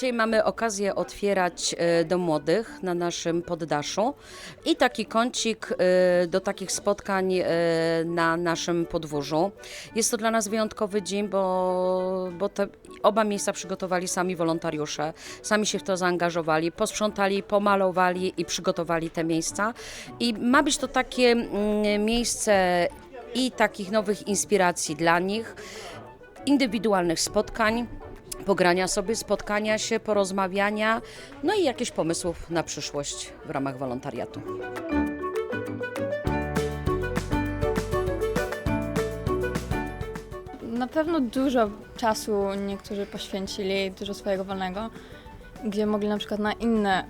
Dzisiaj mamy okazję otwierać e, do młodych na naszym poddaszu i taki kącik e, do takich spotkań e, na naszym podwórzu. Jest to dla nas wyjątkowy dzień, bo, bo te oba miejsca przygotowali sami wolontariusze, sami się w to zaangażowali, posprzątali, pomalowali i przygotowali te miejsca. I ma być to takie mm, miejsce i takich nowych inspiracji dla nich, indywidualnych spotkań, pogrania sobie, spotkania się, porozmawiania, no i jakichś pomysłów na przyszłość w ramach wolontariatu. Na pewno dużo czasu niektórzy poświęcili, dużo swojego wolnego, gdzie mogli na przykład na inne,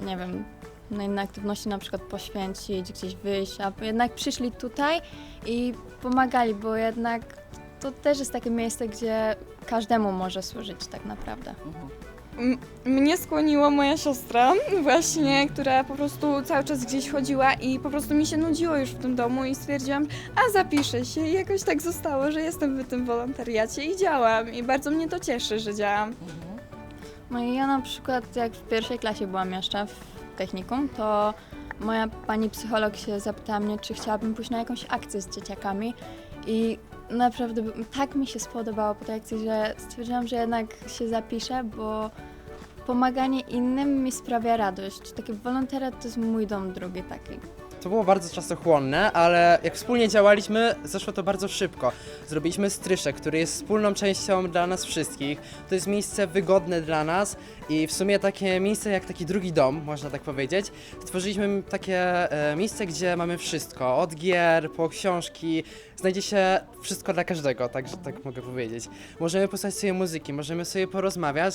nie wiem, na inne aktywności na przykład poświęcić, gdzieś wyjść, a jednak przyszli tutaj i pomagali, bo jednak to też jest takie miejsce, gdzie każdemu może służyć tak naprawdę. M- Mnie skłoniła moja siostra właśnie, która po prostu cały czas gdzieś chodziła i po prostu mi się nudziło już w tym domu i stwierdziłam, a zapiszę się i jakoś tak zostało, że jestem w tym wolontariacie i działam i bardzo mnie to cieszy, że działam. No i ja na przykład jak w pierwszej klasie byłam jeszcze w technikum, to moja pani psycholog się zapytała mnie, czy chciałabym pójść na jakąś akcję z dzieciakami i naprawdę tak mi się spodobało po tej akcji, że stwierdziłam, że jednak się zapiszę, bo pomaganie innym mi sprawia radość. Taki wolontariat to jest mój dom drugi taki. To było bardzo czasochłonne, ale jak wspólnie działaliśmy, zeszło to bardzo szybko. Zrobiliśmy stryszek, który jest wspólną częścią dla nas wszystkich. To jest miejsce wygodne dla nas i w sumie takie miejsce jak taki drugi dom, można tak powiedzieć. Stworzyliśmy takie e, miejsce, gdzie mamy wszystko, od gier po książki. Znajdzie się wszystko dla każdego, także tak mogę powiedzieć. Możemy posłuchać sobie muzyki, możemy sobie porozmawiać.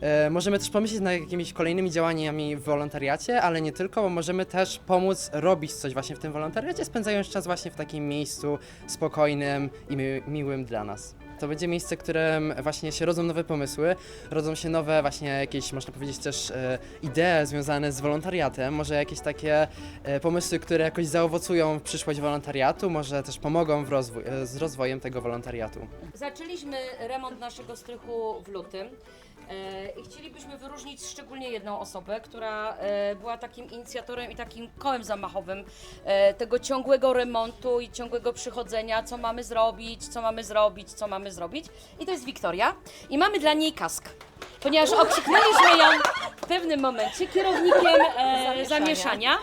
E, możemy też pomyśleć nad jakimiś kolejnymi działaniami w wolontariacie, ale nie tylko, bo możemy też pomóc robić coś właśnie w tym wolontariacie, spędzając czas właśnie w takim miejscu spokojnym i mi miłym dla nas. To będzie miejsce, w którym właśnie się rodzą nowe pomysły, rodzą się nowe właśnie jakieś, można powiedzieć też e, idee związane z wolontariatem, może jakieś takie e, pomysły, które jakoś zaowocują w przyszłość wolontariatu, może też pomogą w rozwój, e, z rozwojem tego wolontariatu. Zaczęliśmy remont naszego strychu w lutym. E, I chcielibyśmy wyróżnić szczególnie jedną osobę, która e, była takim inicjatorem i takim kołem zamachowym e, tego ciągłego remontu i ciągłego przychodzenia, co mamy zrobić, co mamy zrobić, co mamy zrobić. I to jest Wiktoria. I mamy dla niej kask. Ponieważ okrzyknęliśmy ją w pewnym momencie kierownikiem e, zamieszania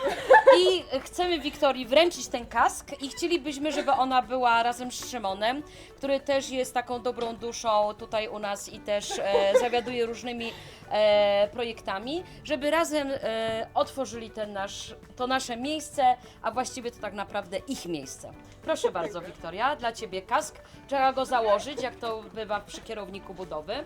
i chcemy Wiktorii wręczyć ten kask i chcielibyśmy, żeby ona była razem z Szymonem, który też jest taką dobrą duszą tutaj u nas i też e, zawiaduje różnymi e, projektami, żeby razem e, otworzyli ten nasz, to nasze miejsce, a właściwie to tak naprawdę ich miejsce. Proszę bardzo Wiktoria, dla Ciebie kask. Trzeba go założyć, jak to bywa przy kierowniku budowy.